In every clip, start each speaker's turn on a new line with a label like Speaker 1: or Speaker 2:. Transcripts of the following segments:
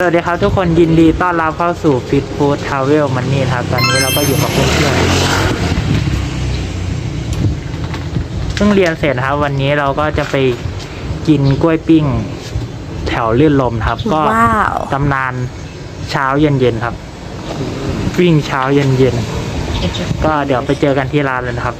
Speaker 1: สวัสดีครับทุกคนยินดีต้อนรับเข้าสู่ฟิตฟู้ด
Speaker 2: ทาวเวลมันนี่
Speaker 1: ครับ ตอนนี้เราก็อยู่กับเพื่อนๆซึ่งเรียนเสร็จครับ วันนี้เราก็จะไปกินกล้วยปิ้ง แถวเลื่อนลมครับ ก็ตำนานเช้าเย็นๆครับวิ่งเช้าเย็นๆก็เดี๋ยวไปเจอกันที่ร้านเลยครับ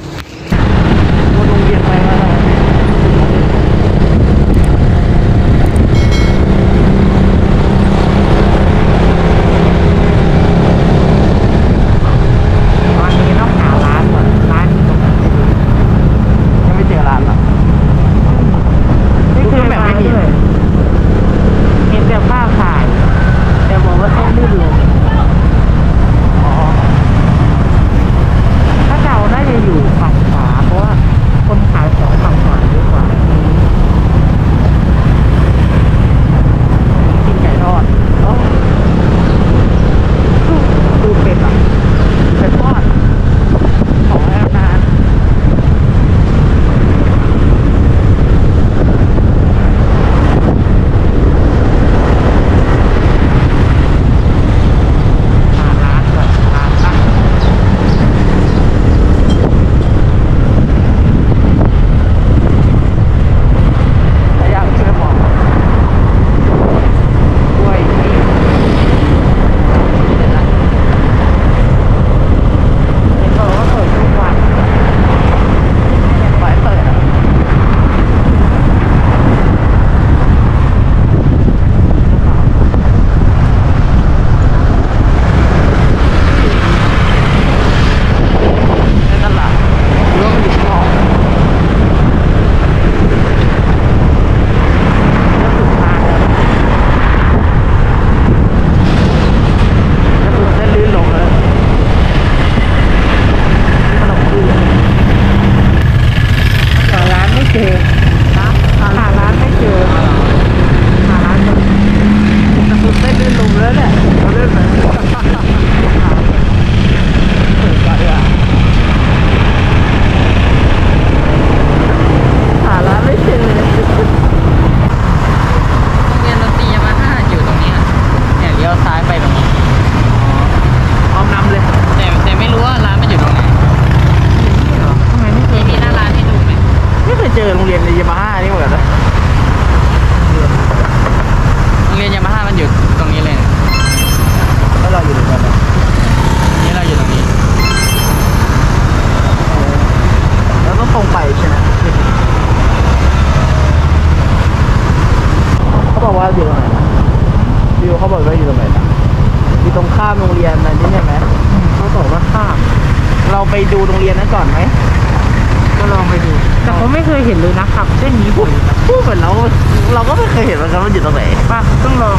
Speaker 1: ยเห็นว่าครับมันอยู่ตร
Speaker 3: ง
Speaker 1: ไห
Speaker 3: น
Speaker 1: ป่ะต้อง
Speaker 3: ลอง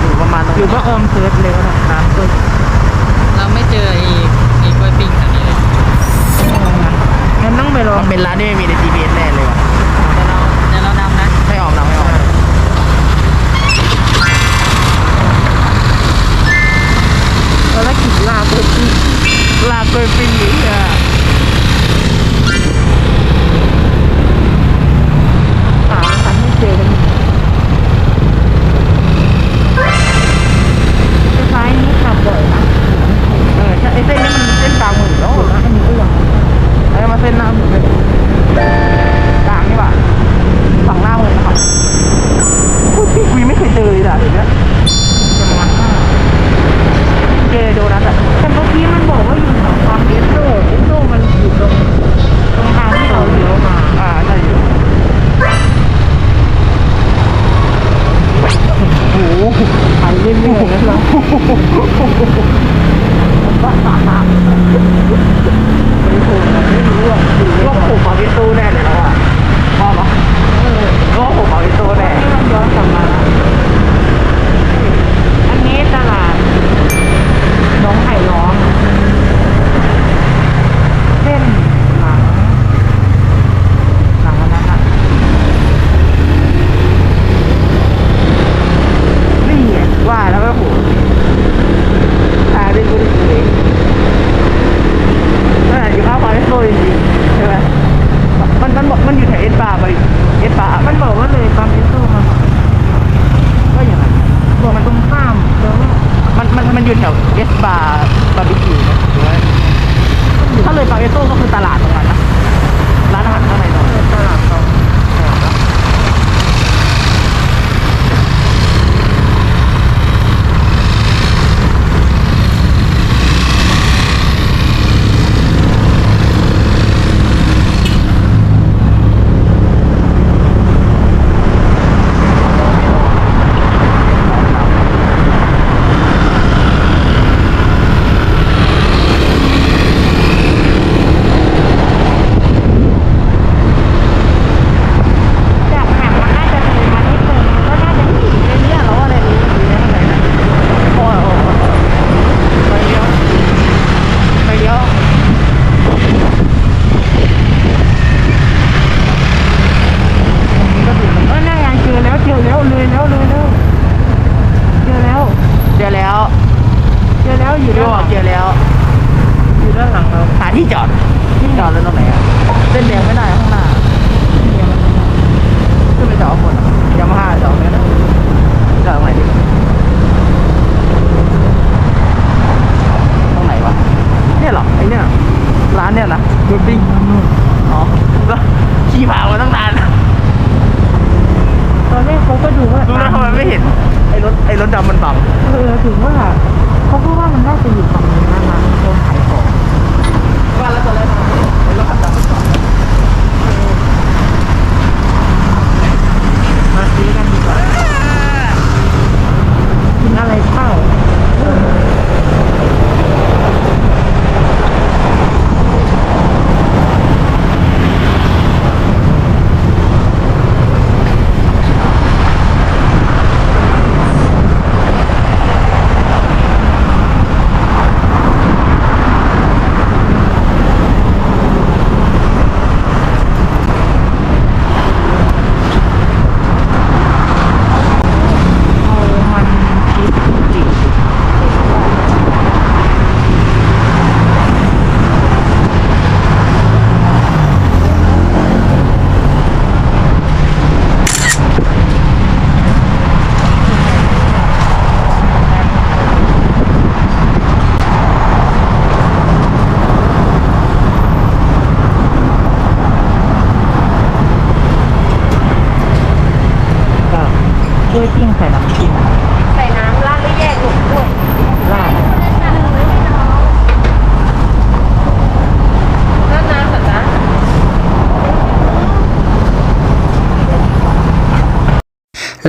Speaker 4: อยู่
Speaker 1: ป
Speaker 4: ระมาณตรง
Speaker 1: อยู่ก็อมเซิร์ชเลยก็ไน้ำต้น
Speaker 3: เราไม่เจอไอ้ไอ้กล้วยปิ้งแบบนี้เลย
Speaker 1: งั้นต้องไปลอง
Speaker 4: เป็นร้านที่ไม่มีใน GPS แน่เลยว่ะ
Speaker 3: แต่เราแต่เรานำนะ
Speaker 4: ไม่ออกนำไม่ออก
Speaker 1: ภารกิจลาก
Speaker 4: ล้วปิ้ง
Speaker 1: ลา
Speaker 4: กล้ย
Speaker 1: ปิ้งนี่อะ
Speaker 4: มันอยู่แถวเอสบาร์บาร์บีคิวนะหรืว่ถ้าเลยปากเอโต้ก็คือตลาดตรงนั้น รถดำ
Speaker 1: มันบัง
Speaker 4: เออถึงว่าเขาพูดว่ามันน่าจะอยู่ฝั่งนี้นะคะโซนขายของ
Speaker 1: ว่าแล้วตอนแรกเราขับ
Speaker 4: ร
Speaker 5: ถดำ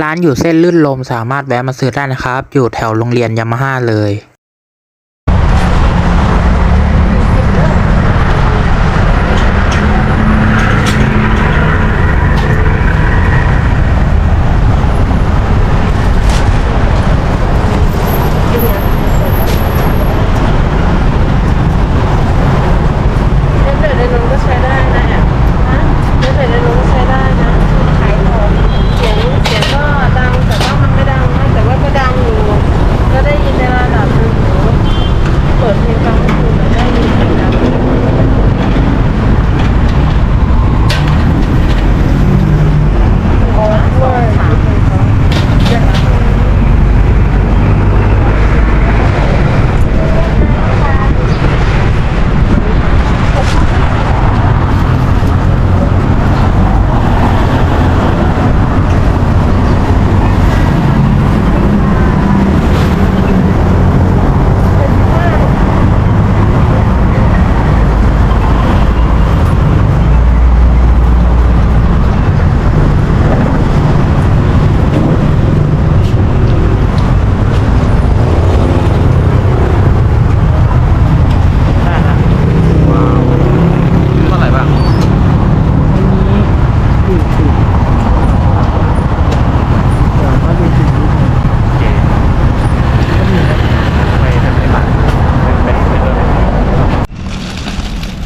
Speaker 5: ร้า
Speaker 2: นอยู่เส้นลื่นลมสามารถแวะมาซื้อได้นะครับ อยู่แถวโรงเรียนยามาฮ่า
Speaker 5: เลย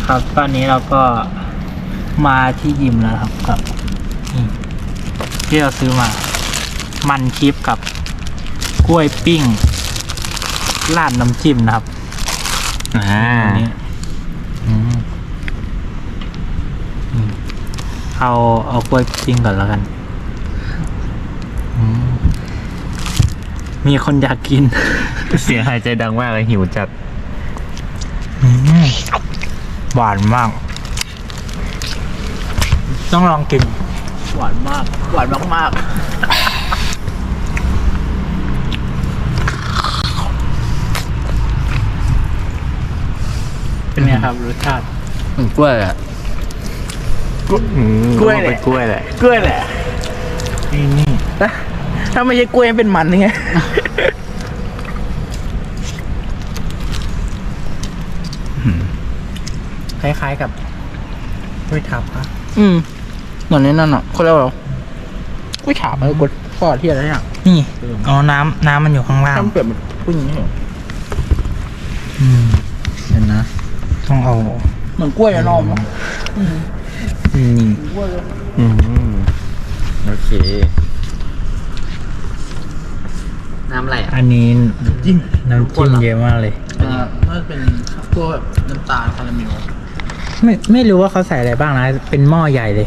Speaker 1: ค
Speaker 2: รับ ตอนนี้เราก็มาที่ยิมแล้วครับกับที่เราซื้อมา มันชิปกับกล้วยปิ้งราดน้ำจิ้มนะครับ
Speaker 1: อ่า
Speaker 2: เอาเอากล้วยปิ้งก่อนแล้วกัน มีคนอยากกิน
Speaker 6: เสียงหายใจดังมากเลยหิวจัด
Speaker 2: หวานมาก ต้องลองกิน
Speaker 1: หวานมาก หวานมาก
Speaker 2: เป็นไงครับรสชาติ
Speaker 6: กล้วยอะ
Speaker 1: ๆกล้วยแห
Speaker 6: เป็
Speaker 1: ละ
Speaker 6: นกล้วยแหละ
Speaker 1: กล้วยแหละ
Speaker 2: นี่นี่
Speaker 1: นะถ้าไม่ใช่กล้วยเป็นมันไง
Speaker 2: คล้ายๆกับกล้วยทับปะ
Speaker 1: อืมเหมือนในนั่นอะเขาเรียกว่าอะไรกล้วยฉาบมันกดข้อที่อะไรเนี่ย
Speaker 2: นี่อ๋อน้ำน้ำมันอยู่ข้างล่าง
Speaker 1: ถ้ามันเปลี่ยนเป็นกุ้งนี่เหรอ
Speaker 2: อืมเห็นนะต้องเอา
Speaker 1: เหมือนกล้วยอะนอมเนอะ
Speaker 2: นี่
Speaker 1: กล้วยเลย
Speaker 6: อืมโอเค
Speaker 3: น้ำอะไรอะ
Speaker 2: อันนี้
Speaker 1: จิ้ม
Speaker 2: น้ำจิ้มเยอะมากเลย
Speaker 1: อ่าน่าจะเป็นพวกแบบน้ำตาลคาราเมล
Speaker 2: ไม่ไม่รู้ว่าเขาใส่อะไรบ้างนะ เป็นหม้อใหญ่เลย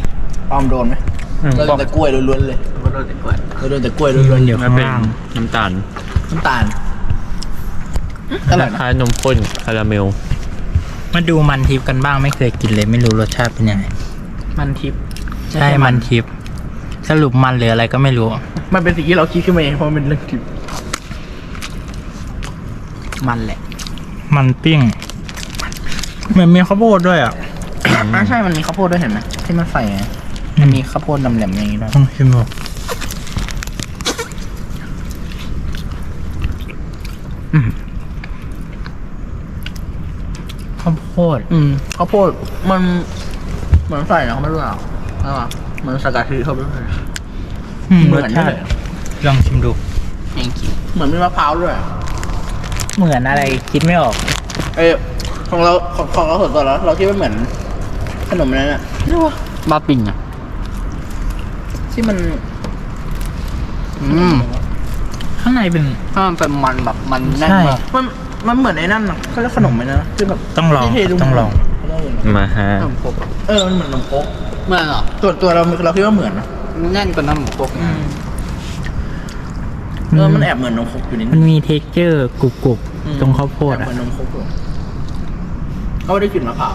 Speaker 1: ปอมโดนไหม
Speaker 2: อืม
Speaker 1: เราโดนแต่กล้วยล้วนๆเลย
Speaker 3: ก็โดนแต่กล้วย
Speaker 1: เราโดนแต่กล้วย
Speaker 2: นี่
Speaker 1: ล้ว
Speaker 2: มันนอยู่
Speaker 6: มั
Speaker 2: ข้านง
Speaker 6: เป็น
Speaker 2: ล่าง
Speaker 6: น้ำตาล
Speaker 1: ๆน้ำตาลอร่อยนะ
Speaker 6: คล้ายๆนมข้นคาราเมล
Speaker 2: มาดูมันทิพย์กันบ้างไม่เคยกินเลย ไม่รู้รสชาติเป็นยังไง
Speaker 1: มันทิพย์
Speaker 2: ใช่มันทิพย์สรุปมันหรืออะไรก็ไม่รู้
Speaker 1: มันเป็นสิ่งที่เราคิดขึ้นมาเองเพราะมันเป็นเรื่องทิพย์มันแหละ
Speaker 2: มันปิ้ง เหมือนมีข้าวโพดด้วยอะ
Speaker 1: อ่าใช่ มันมีข้าวโพดด้วยเห็นไหมที่มันใส่ไงมันมีข้าวโพดดำแหลมอย่างนี้ด้วย
Speaker 2: ต้องชิมดูข้าวโพด
Speaker 1: อืมข้าวโพดมันเหมือนใส่นะเขาไม่รู้หรอกใช่ปะเหมือนสกัดทีเขาไม่รู้เลย
Speaker 2: อืม
Speaker 1: เหมื
Speaker 2: ร
Speaker 1: อน
Speaker 2: สชาติ
Speaker 1: เลย
Speaker 2: ลองชิมดู
Speaker 1: เองคิดเหมือนมีมะพร้าวด้วย
Speaker 2: เหมือนอะไรคิดไม่ออก
Speaker 1: เอ้ย ของเราของของเราส่วนตัวแล้วเราคิดว่าเหมือนขนมนั้นอะนี่วะ
Speaker 3: บ้าปิ่งอะ
Speaker 1: ที่มัน
Speaker 3: อืม
Speaker 2: ข้างในเป็น
Speaker 3: ถ้ามันเป็นมันแบบมันแน่น
Speaker 2: ใช่
Speaker 3: มาก
Speaker 1: มันมันเหมือนไอ้นั่นอะเขาเรียกขนมไหมนะที่แบบ
Speaker 2: ต้องลอง
Speaker 1: ที่เท
Speaker 2: ต้องลอง
Speaker 1: เขาเรียกอะไรนะ
Speaker 6: มาฮะ
Speaker 3: ขนมครกอะ
Speaker 1: เออมันเหมือนนมครก
Speaker 3: เมื่อเหรอ
Speaker 1: ตัวตัวเราเราคิดว่าเหมือนนะ
Speaker 3: มันแน่นกว่าน้ำหมูครก
Speaker 1: อืมเออมันแอบเหมือนนมครกอยู่นิด
Speaker 2: มั
Speaker 1: นึ
Speaker 2: น
Speaker 1: ง
Speaker 2: มีเท็กเจอร์กรุบ
Speaker 1: อืม
Speaker 2: ๆตรงข้าวโพด
Speaker 1: แอบ
Speaker 2: อะ
Speaker 1: เหมือนนมครกอยู่ เขาไม่ได้กลิ่นมะพร้าว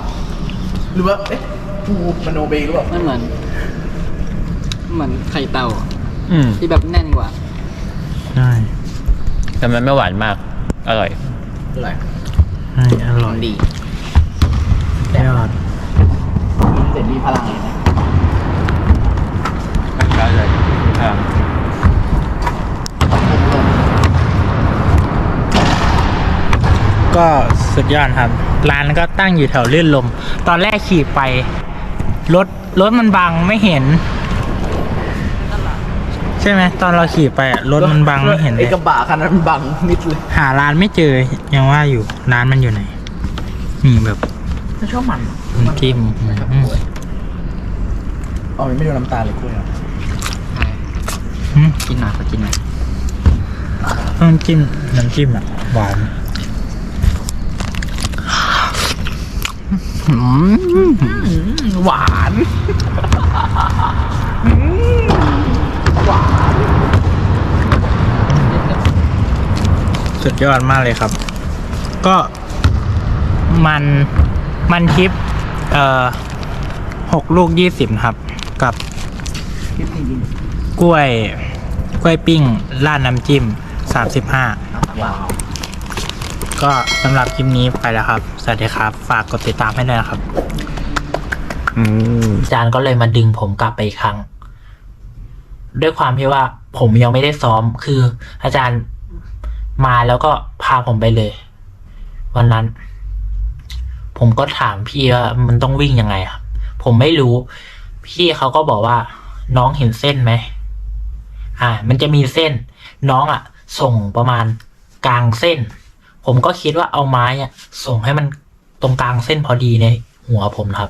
Speaker 1: หรือว่าเอ๊ะกูมันโนเบหรือเปล่า
Speaker 3: มันเหมือนเหมือนไข่เต่าอะ
Speaker 6: อืม
Speaker 3: ที่แบบแน่นกว่า
Speaker 2: ใช่
Speaker 6: แต่มันไม่หวานมาก อร่อย
Speaker 1: อะไร
Speaker 2: ใช่อร่อย
Speaker 1: ดี
Speaker 2: ยอด
Speaker 1: เสร็จมีพลังเลยนะ
Speaker 6: ได้เลยครั
Speaker 2: ก็สุดยอดครับ ร้านก็ตั้งอยู่แถวลื่นลม ตอนแรกขี่ไป รถรถมันบังไม่เห็น ใช่ไหมตอนเราขี่ไปอะรถมันบังไม่เห็นเล
Speaker 1: ไอ้
Speaker 2: ย
Speaker 1: กระบะคันนั้นมันบังมิดเลย
Speaker 2: หาร้านไม่เจอยังว่าอยู่ร้านมันอยู่ไหนนี่แบบ
Speaker 1: ไม่ชอบมัน
Speaker 2: น้ำจิ้มอืม
Speaker 1: อ๋อมันไม่โดนน้ำตาลเลยกล้วยอะ
Speaker 2: อืม
Speaker 3: กินหน่อยก็กินหน่อย
Speaker 2: น้ำจิ้มน้ำจิ้มอะหวาน
Speaker 1: หวานหวาน
Speaker 2: สุดยอดมากเลยครับ ก็มันมันทิป เอ่อหกลูกยี่สิบครับ กับกล้วยกล้วยปิ้งราดน้ำจิ้มสามสิบห้า
Speaker 1: ว้าว
Speaker 2: ก็สำหรับคลิปนี้ไปแล้วครับ สวัสดีครับ ฝากกดติดตามให้ด้วยนะครับ
Speaker 6: อืม
Speaker 2: อาจารย์ก็เลยมาดึงผมกลับไปอีกครั้ง ด้วยความที่ว่าผมยังไม่ได้ซ้อม คือ อาจารย์มาแล้วก็พาผมไปเลย วันนั้น ผมก็ถามพี่ว่ามันต้องวิ่งยังไงครับผมไม่รู้ พี่เขาก็บอกว่า น้องเห็นเส้นไหมอ่า มันจะมีเส้น น้องอะ ส่งประมาณกลางเส้น ผมก็คิดว่าเอาไม้อะส่งให้มันตรงกลางเส้นพอดีในหัวผมครับ